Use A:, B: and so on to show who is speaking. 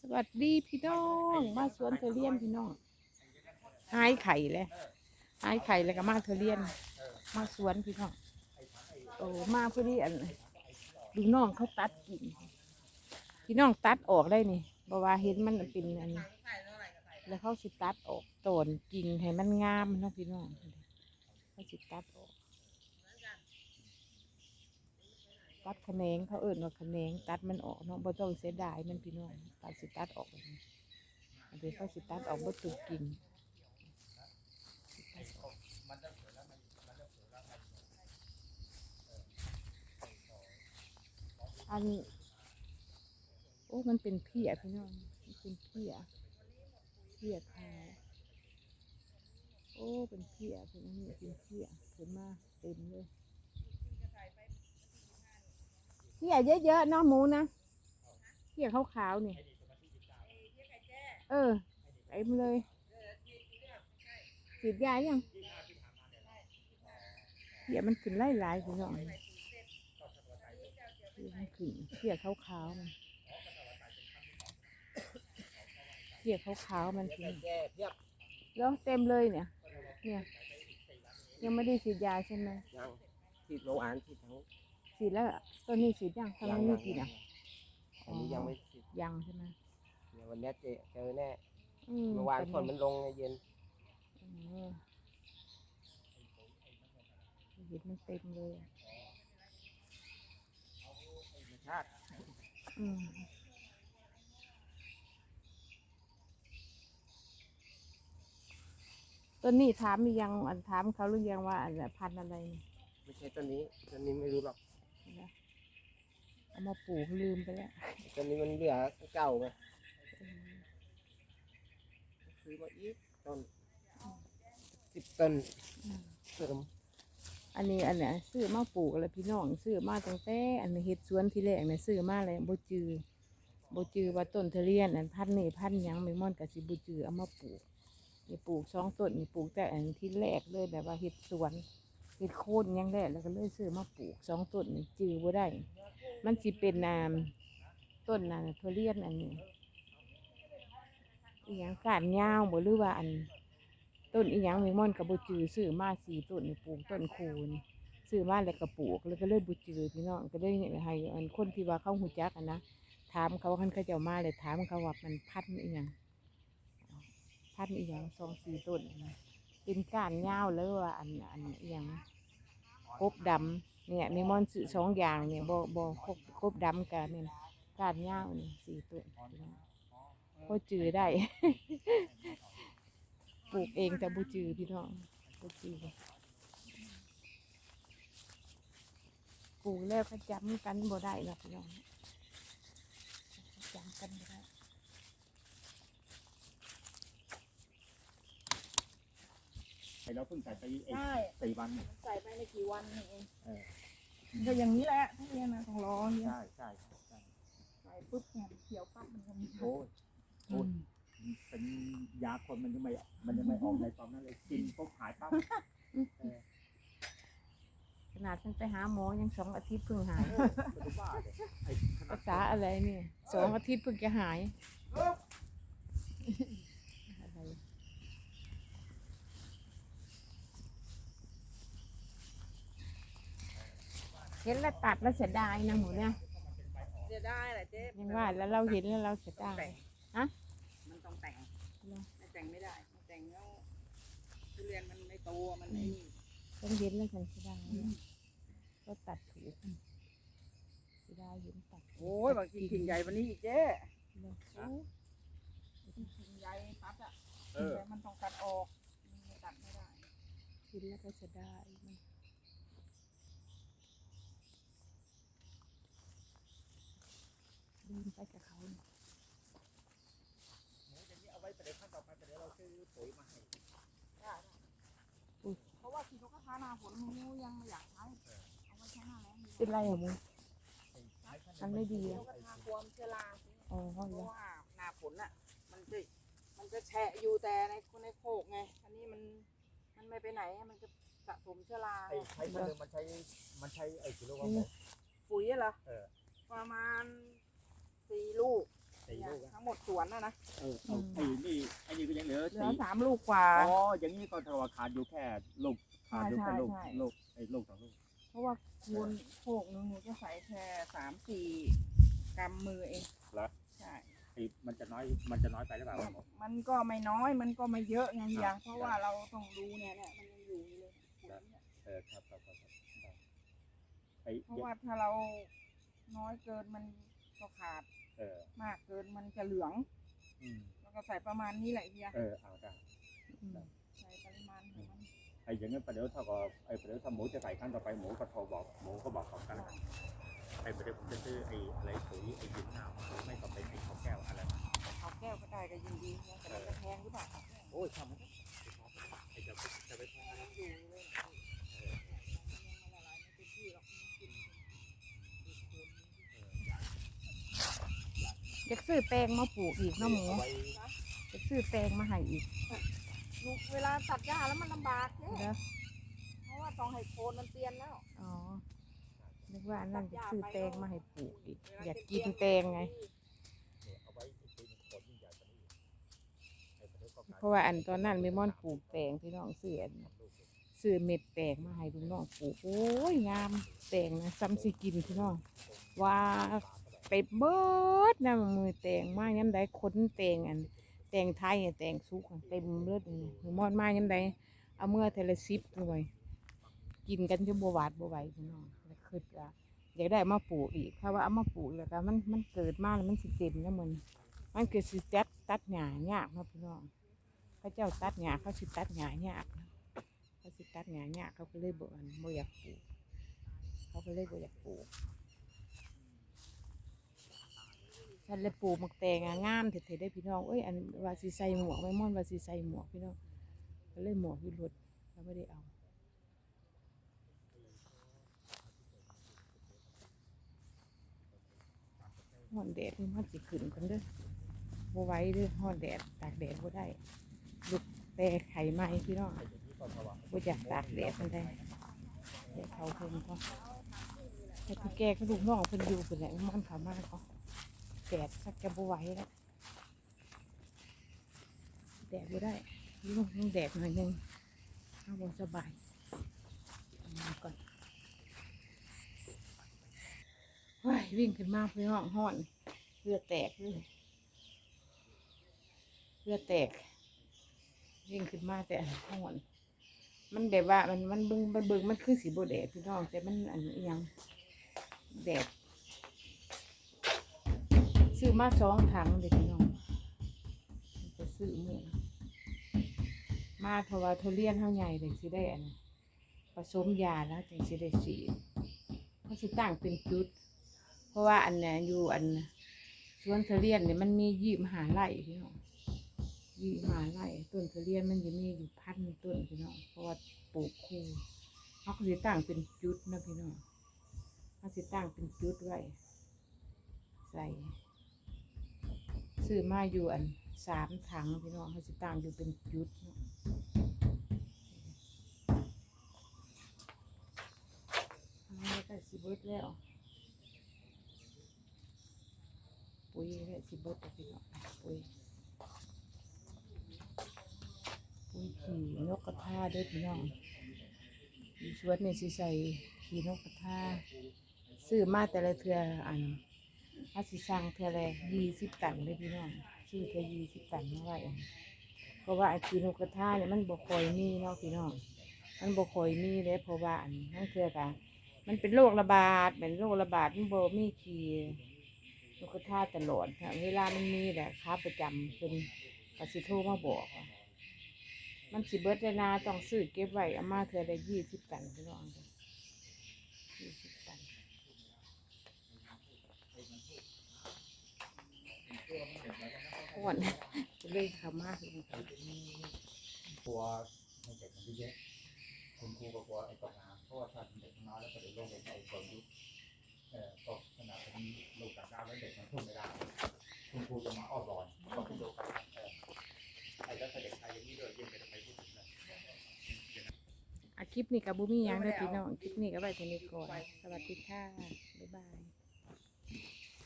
A: สวัสดีพี่น้องมาสวนเทอเรียนพี่น้องหายไข่เลยหายไข่แล้วก็มาเทอเรียน มาสวนพี่น้องโอ้มาพอดีอันดูน้องเขาตัดกิ่งพี่น้องตัดออกได้นี่เพราะว่าเห็นมันเป็นอันแล้วเขาสิตัดออกต้นกิ่งให้มันงามนาะพี่น้องเขาสิตัดออก ตัดแขนงเขาเอิ่นว่าแขนงตัดมันออกเนาะบ่ต้องเสียดายมันพี่น้องตัดสิตัดออกอันนี้เขาสิตัดออกบ่ตุกกินอันโอ้มันเป็นเพียพี่น้องมันเป็นเพียเพียขาวโอ้เป็นเพียเป็นอันนี้เป็นเพียเห็นมาเต็มเลย เขี่ยเยอะๆเนาะหมูนะเขี่ยขาวๆนี่เออเต็มเลยฉีดยายังเขี่ยมันขึ้นไล่หลายคุณน้องเขี่ยมันขึ้นเขี่ยขาวๆมันเขี่ยขาวๆมันขึ้นแล้วเต็มเลยเนี่ย เนี่ย ยังไม่ได้ฉีดยาใช่ไหม
B: ยังฉีดโรงอาหารฉีดทั้ง
A: ฉีดแล้วเหรอตัวนี้ฉีดยังทำไมไม่ฉีดอะ
B: อันนี้ยังไม่ฉีด
A: ยังใช่ไหม
B: เดี๋ยววันนี้เจเจอแน่
A: อื
B: เมื่อวาน
A: ป็
B: ฝนมันลงไงเย็น
A: อืมเห็นมันเต็มเลยอะ
B: ธรรมชาติ
A: อืมต้นนี้ถามมียังอันถามเขาหรือยังว่าอันน่ะพันธุ์อะไรนี่
B: ไม่ใช่ต้นนี้ต้นนี้ไม่รู้หรอก
A: นะเอามาปลูกลืมไปแล้ว
B: ต้นนี้มันเหลือเก่าไงซื้อมาอีกต้นสิบต้น
A: อืม
B: เสริม
A: อันนี้อันเนี้ยซื้อมาปลูกแล้วพี่น้องซื้อมาตั้งแต่อันนี้เฮ็ดสวนที่แรกเนี่ยซื้อมาเลยบ่จือบ่จือว่าต้นทะเลียนอันพันธุ์นี่พันธุ์หยังไม่ม่อนกับสิบ่จือเอามาปลูกนี่ปลูกสองต้นนี่ปลูกแต่อันที่แรกเลยแบบว่าเฮ็ดสวน เฮ็ดโคนยังแรกแล้วก็เลยซื้อมาปลูกสองต้นนี่จือบ่ได้ มันสิเป็นนามต้นน่ะทะเลียนอันนี้อีหยังก้านยาวบ่หรือว่าอัน ต้นอีหยังไม่ม่อนกับบูจือซื้อมาสี่ต้นนี่ปลูกต้นคูนซื้อมาแล้วก็ปลูกแล้วก็เลยบูจือพี่น้องก็เลยให้อันคนที่ว่าเขาหูจักอะนะถามเขาว่าคันเขาเจ้ามาเลยถามเขาว่ามันพันธุ์อีหยังพันธุ์อีหยังสองสี่ต้นนะ เป็นก้านยาวแล้วว่าอันอันอีหยังกบดำเนี่ยมีมอนซื้อสองอย่างเนี่ยบ่บ่กบกบดำกับเนี่ยก้านยาวนี่สี่ต้นพี่น้องพอจือได้ปลูกเองแต่บูจือพี่น้องบูจือปลูกแล้วก็จำกันบ่ได้หรอกพี่น้องจำกันบ่ได้
C: ไอ้เราเพิ่งใส่ไปไอ้
D: ใช่
C: สี่วันเนี่ย
D: ใส่ไปในกี่วันนี่เอง
C: เออ
D: ก็อย่างนี้แหละทุเรียนนะของร้อนเนี่ย
C: ใช่ใช่ใช่ใช่
D: ใส่ปุ๊บเนี่ยเขียวปั๊บมันก็มี
C: โอ้ยโอ้ยเป็นยาคนมันยังไม่มันยังไม่ออกในตอนนั้นเลยกินปุ๊บหายปั๊บ
A: ขนาดฉันไปหาหมอยังสองอาทิตย์เพิ่งหาย
C: ไม่รู้บ้าเลยไอ้ขนา
A: รั
C: ด
A: กษาอะไรเนี่ยสองอาทิตย์เพิ่งจะหายอะไร เห็นแล้วตัดแล้วเสียดายนะหมูเนี่ย
D: จะได้แหละเจ๊
A: ยังว่าแล้วเราเห็นแล้วเราเสียดาย
D: มันต้องแต่ง
A: เหรอ
D: ไม่แต่งไม่ได้ไม่แต่งแล้วทุเรียนมันไม่โตมันไอ้นี่
A: ต้องเห็นแล้วฉันเสียดายนะก็ตัดถูกเสียดายเห็นตัด
D: โอ้ยบางทีกิ่งใหญ่วันนี้อีกเจ๊
A: เลยโอ้
D: กิ่งใหญ่ตัดอะ
C: เออ
D: แต่มันต้องตัดออกมันตัดไม่ได้
A: เห็นแล้วก็เสียดาย มันเดินไปกับเขาเนี่ย
C: เดี๋ยวนี้เอาไว้ไปเดี๋ยวขั้นต่อไปไปเดี๋ยวเราซื้อปุ๋ยมาให้
D: ได้เพราะว่าที่เขาก็ทาหน้าฝนมันยังไม่อยากใช้เอาไว้ใช้หน้าแล้งดีก
A: เป็น
D: ว่า
A: ไรเหรอมึง
C: ไอ้ใช้ขั้น
A: มันไม่ดี
D: เดี๋ย
A: อะ
D: วก็ทาความเชื้อรา
A: อ๋อ
D: เพ
A: เหร
D: ราะ
A: อ
D: ว่าหน้าฝนอะ มันจะมันจะแฉะอยู่แต่ในในโคกไง อันนี้มันมันไม่ไปไหนมันจะสะสมเชื้อรา
C: ไอ้ใช้คนเดิมมันใช้มันใช้ไอ้กี่ลูกวะบอก
D: ปุ๋ยอะเหรอ
C: เออ
D: ประมาณ สี่ลูก
C: สี่
D: เนี่ย
C: ลูกอะ
D: ทั้งหมดสวนนะนะ
C: เออเอาไอ้นี่ไอ้นี่ก็ยังเหลือ
D: เหลือ
C: สี่
D: สามลูกกว่า
C: อ๋ออย่างนี้ก็เท่ากับขาดอยู่แค่ลูกขาดอยู่แค่ลูก
D: ใช่ใช่
C: ลูกไอ้ลูกสองลูก
D: เพราะว่าคูณโขกหนึงหนูจะใส่แค่สามสี่กำมือเอง
C: เหรอ
D: ใช่
C: ไอ้มันจะน้อยมันจะน้อยไปหรือเปล่า
D: มันมันก็ไม่น้อยมันก็ไม่เยอะไงเฮียเพราะว่าเราต้องดูเนี่ยเนี่ยมันยังอยู่อยู่เลย
C: เออครับครับครับครับได้ไอ้
D: เพราะว่าถ้าเราน้อยเกินมันก็ขาด
C: เออ
D: มากเกินมันจะเหลือง
C: อืม
D: แล้วก็ใส่ประมาณนี้แหละเฮีย
C: เออเอาได้
A: อืม
D: ใส่ปริมาณของมัน
C: ไอ้อย่างนี้ประเดี๋ยวถ้าก็ไอ้ประเดี๋ยวถ้าหมูจะใส่ขั้นต่อไปหมูก็โทรบอกหมูก็บอกเขากันไอ้ประเดี๋ยวผมจะซื้อไอ้อะไรปุ๋ยไอ้ยินหน้าหรือไม่ก็เป็นไอ้ข้าวแก้วอะไรมา
D: เอาแก้วก็ได้ก็ยินดีนะแต่มันจะแพงหรือเปล่าเอาแก้ว
C: โอ้ยทำมันไอ้จะไปจะไปแทน
D: มันอยู่เลยนะมันยังมาละลายไม่เป็นที่หรอกมันกิน
A: อยากซื้อแตงมาปลูกอีกเนาะหมู
C: เอาไว้
A: อยากซื้อแตงมาให้อีก
D: ลูกเวลาตัดหญ้าแล้วมันลำบากเนี่ย
A: เด้อ
D: เพราะว่าต้องให้โคนมันเตียนแล้ว
A: อ๋อ นึกว่าอันนั่นจะซื้อแตงมาให้ปลูกอีก อยากกินแตงไง
C: เอาไว้อีกทีหนึงขนยิ่งใหญ่กว่านี้อีกไอ้ประเดี๋ยวก็ขาย
A: เพราะว่าอันตอนนั้นเมมอนปลูกแตงพี่น้องซื้ออันซื้อเม็ดแตงมาให้ลุงน้องปลูก โอ้ยงามแตงนะซ้ำสิกินพี่น้องว่า ไปเบิดนะมือแตงมากย้ำใดค้นแตงอันแตงไทยอะแตงสุกเต็มเลือดเลยมมอนมากย้ำใดเอาเมื่อเทละสิบหน่วยกินกันจนบหวาดบไหวพี่น้องแล้วคือว่าอยากได้มาปลูกอีกเพราะว่าเอามาปลูกแล้วก็มันมันเกิดมาแล้วมันสิเต็มแล้วมันมันเกิดสิตัดตัดหญ้ายากนาะพี่น้องเขาเจ้าตัดหญ้าเขาสิตัดหญ้ายากเขาสิตัดหญ้ายากเขาก็เลยบ่นบ่อยากปลูกเขาก็เลยบ่อยากปลูก ฉันเลยปลูกหมักแตงงามเถิดได้พี่น้องเอ้ยอันว่าสิใส่หมวกไว้ม่อนว่าสิใส่หมวกพี่น้องก็เลยหมวกอยู่รถเราไม่ได้เอาห้อนแดดมันสิขึ้นกันเด้อบ่ไว้เด้อห้อนแดดตากแดดบ่ได้ลูกแต่ไข่ไหม้พี่น้องบ่อยากตากแดดมันได้เดี๋ยวเขาเพิ่นก็แต่พี่แกก็ลูกน้องเพิ่นอยู่เพิ่นแหละมันเขามากก็ แดดสักจะบ่ไหวแล้วแดดบ่ได้ลูกต้องแดดหน่อยหนึงเอาบ่สบายมาก่อนว้ายวิ่งขึ้นมาเพี่น้องห้อนเลือแตกเลยเลือแตก วิ่งขึ้นมาแต่ห้อนมันแบบว่ามันมันบึงมันบึงมันคือสีโบแดดพี่น้องแต่มันอันยังแดด ซื้อมาสองถังเด็กพี่น้องจะซื้อหมูมาเพราะว่าทุเรียนเท่าใหญ่เลยสิได้อันผสมยาแล้วจึงสิได้สีดเขาสิตั้งเป็นจุด เพราะว่าอันเนี้ยอยู่อันสวนทุเรียนเนี่ยมันมียี่มหาไร่พี่น้องยี่หาไร่ต้นทุเรียนมันจะมีอยู่พันต้นพี่น้องเพราะว่าปลูกคู่เขาก็จะตั้งเป็นจุดนะพี่น้องเขาจะตั้งเป็นจุดไว้ใส่ ซื้อมาอยู่อันสามถังพี่น้องเขาจะตั้งอยู่เป็นจุดเนาะเอาแล้วก็สิเบิดแล้ว ปุ๋ยและสิเบิดพี่น้องปุ๋ยปุ๋ยขี่นกกระทาด้วยพี่น้องอยู่สวนนี่สิใส่ขี่นกกระทาซื้อมาแต่ละเทืออัน ถ้าสิสั่งเทือละยี่สิบตันเลยพี่น้องซื้อเทยี่สิบตันมาไว้เพราะว่าไอ้ขี่นกกระทาเนี่ยมันบ่คอยมีเนาะพี่น้องมันบ่คอยมีเลยเพราะว่าอันนั่นเทือกะมันเป็นโรคระบาดเป็นโรคระบาดมันบ่มีขีนกกระทาตลอดเวลามันมีแหละค้าประจำเป็นกสิโทรมาบอก มันสิเบิดได้นาต้องซื้อเก็บไว้อามาเธอได้ยี่สิบตันพี่น้องยี่สิบตันอ้ วนเลยเขามากเลย
C: กลัวให้เด็กมันเยอะคุณครูก็กลัวไอ้ตกน้ำเพราะว่าถ้าเด็กน้อยแล้วก็เดี๋ยวโรคเป็นไอ้คนยุคเอ่อตกขนาดเป็นลูกต่างดาวแล้วเด็กมันทุ่มไม่ได้คุณครูจะมาอ้อมรอนก็เป็นโรคการเออไอ้แล้วเด็กไทยอย่างนี้ด้วยยิ่งเป็นไปพูดถึงเลย
A: อาคลิปนี้กับบุมีหยังเด้พี่น้องคลิปนี้ก็ไว้เท่านี้ก่อนสวัสดีค่ะ